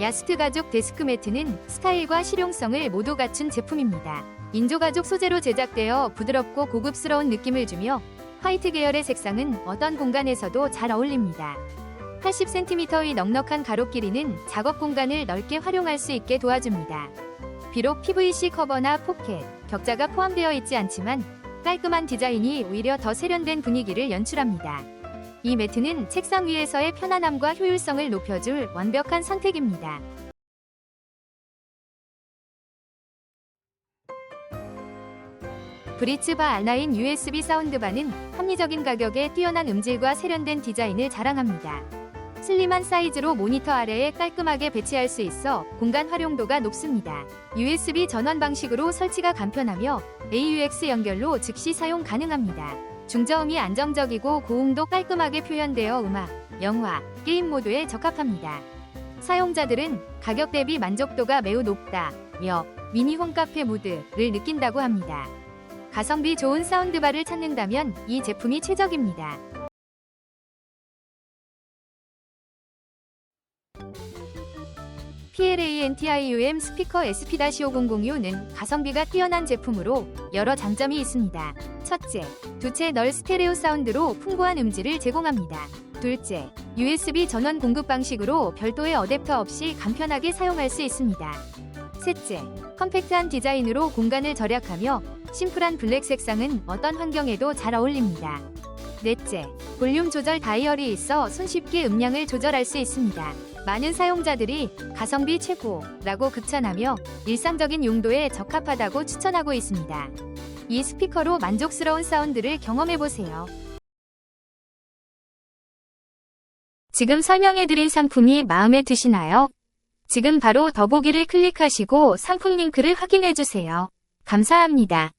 야스트 가죽 데스크 매트는 스타일과 실용성을 모두 갖춘 제품입니다. 인조 가죽 소재로 제작되어 부드럽고 고급스러운 느낌을 주며 화이트 계열의 색상은 어떤 공간에서도 잘 어울립니다. 80cm의 넉넉한 가로 길이는 작업 공간을 넓게 활용할 수 있게 도와줍니다. 비록 PVC 커버나 포켓, 격자가 포함되어 있지 않지만 깔끔한 디자인이 오히려 더 세련된 분위기를 연출합니다. 이 매트는 책상 위에서의 편안함과 효율성을 높여줄 완벽한 선택입니다. 브리츠바 알라인 USB 사운드바는 합리적인 가격에 뛰어난 음질과 세련된 디자인을 자랑합니다. 슬림한 사이즈로 모니터 아래에 깔끔하게 배치할 수 있어 공간 활용도가 높습니다. USB 전원 방식으로 설치가 간편하며 AUX 연결로 즉시 사용 가능합니다. 중저음이 안정적이고 고음도 깔끔하게 표현되어 음악, 영화, 게임 모드에 적합합니다. 사용자들은 가격 대비 만족도가 매우 높다 며 미니 홈카페 무드를 느낀다고 합니다. 가성비 좋은 사운드바를 찾는다면 이 제품이 최적입니다. PLA-NTIUM 스피커 SP-5006는 가성비가 뛰어난 제품으로 여러 장점이 있습니다. 첫째, 두채 널 스테레오 사운드로 풍부한 음질을 제공합니다. 둘째, USB 전원 공급 방식으로 별도의 어댑터 없이 간편하게 사용할 수 있습니다. 셋째, 컴팩트한 디자인으로 공간을 절약하며 심플한 블랙 색상은 어떤 환경에도 잘 어울립니다. 넷째, 볼륨 조절 다이얼이 있어 손쉽게 음량을 조절할 수 있습니다. 많은 사용자들이 가성비 최고라고 극찬하며 일상적인 용도에 적합하다고 추천하고 있습니다. 이 스피커로 만족스러운 사운드를 경험해보세요. 지금 설명해드린 상품이 마음에 드시나요? 지금 바로 더보기를 클릭하시고 상품 링크를 확인해주세요. 감사합니다.